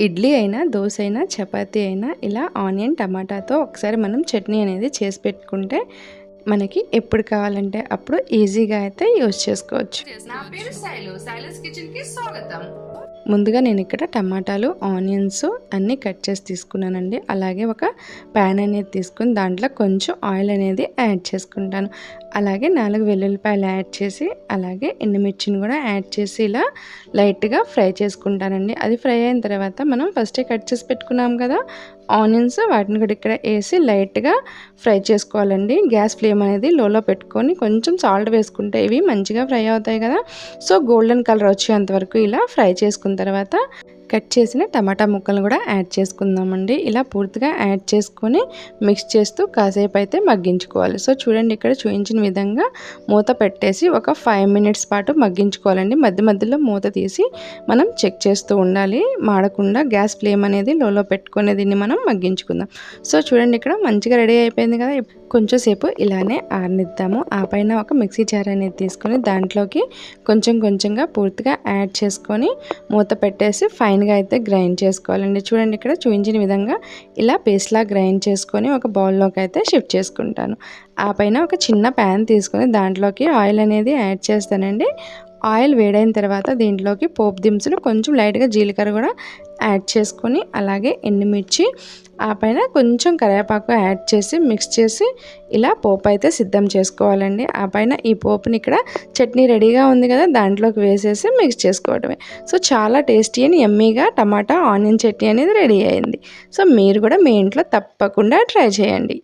ఇడ్లీ అయినా దోశ అయినా చపాతీ అయినా ఇలా ఆనియన్ టమాటాతో ఒకసారి మనం చట్నీ అనేది చేసి పెట్టుకుంటే మనకి ఎప్పుడు కావాలంటే అప్పుడు ఈజీగా అయితే యూజ్ చేసుకోవచ్చు. నా పేరు శైలు. శైలస్ కిచెన్కి స్వాగతం. ముందుగా నేను ఇక్కడ టమాటాలు ఆనియన్స్ అన్నీ కట్ చేసి తీసుకున్నానండి. అలాగే ఒక ప్యాన్ అనేది తీసుకుని దాంట్లో కొంచెం ఆయిల్ అనేది యాడ్ చేసుకుంటాను. అలాగే నాలుగు వెల్లుల్లిపాయలు యాడ్ చేసి అలాగే ఎండుమిర్చిని కూడా యాడ్ చేసి ఇలా లైట్గా ఫ్రై చేసుకుంటానండి. అది ఫ్రై అయిన తర్వాత మనం ఫస్టే కట్ చేసి పెట్టుకున్నాం కదా ఆనియన్స్ వాటిని కూడా ఇక్కడ వేసి లైట్గా ఫ్రై చేసుకోవాలండి. గ్యాస్ ఫ్లేమ్ అనేది లోలో పెట్టుకొని కొంచెం సాల్ట్ వేసుకుంటే ఇవి మంచిగా ఫ్రై అవుతాయి కదా. సో గోల్డెన్ కలర్ వచ్చేంత వరకు ఇలా ఫ్రై తర్వాత కట్ చేసిన టమాటా ముక్కలు కూడా యాడ్ చేసుకుందామండి. ఇలా పూర్తిగా యాడ్ చేసుకొని మిక్స్ చేస్తూ కాసేపు అయితే మగ్గించుకోవాలి. సో చూడండి ఇక్కడ చూపించిన విధంగా మూత పెట్టేసి ఒక ఫైవ్ మినిట్స్ పాటు మగ్గించుకోవాలండి. మధ్య మధ్యలో మూత తీసి మనం చెక్ చేస్తూ ఉండాలి. మాడకుండా గ్యాస్ ఫ్లేమ్ అనేది లోలో పెట్టుకునే దీన్ని మనం మగ్గించుకుందాం. సో చూడండి ఇక్కడ మంచిగా రెడీ అయిపోయింది కదా. కొంచెం సేపు ఇలానే ఆరనిద్దాము. ఆ పైన ఒక మిక్సీ జార్ అనేది తీసుకొని దాంట్లోకి కొంచెం కొంచెంగా పూర్తిగా యాడ్ చేసుకొని మూత పెట్టేసి ఫైన్గా అయితే గ్రైండ్ చేసుకోవాలండి. చూడండి ఇక్కడ చూపించిన విధంగా ఇలా పేస్ట్లా గ్రైండ్ చేసుకొని ఒక బౌల్లోకి అయితే షిఫ్ట్ చేసుకుంటాను. ఆ పైన ఒక చిన్న ప్యాన్ తీసుకొని దాంట్లోకి ఆయిల్ అనేది యాడ్ చేస్తానండి. ఆయిల్ వేడైన తర్వాత దీంట్లోకి పోపు దినుసులు కొంచెం లైట్గా జీలకర్ర కూడా యాడ్ చేసుకొని అలాగే ఎండుమిర్చి ఆ పైన కొంచెం కరివేపాకు యాడ్ చేసి మిక్స్ చేసి ఇలా పోపు అయితే సిద్ధం చేసుకోవాలండి. ఆ పైన ఈ పోపుని ఇక్కడ చట్నీ రెడీగా ఉంది కదా దాంట్లోకి వేసేసి మిక్స్ చేసుకోవడమే. సో చాలా టేస్టీ అని ఎమ్మీగా టమాటా ఆనియన్ చట్నీ అనేది రెడీ అయింది. సో మీరు కూడా మీ ఇంట్లో తప్పకుండా ట్రై చేయండి.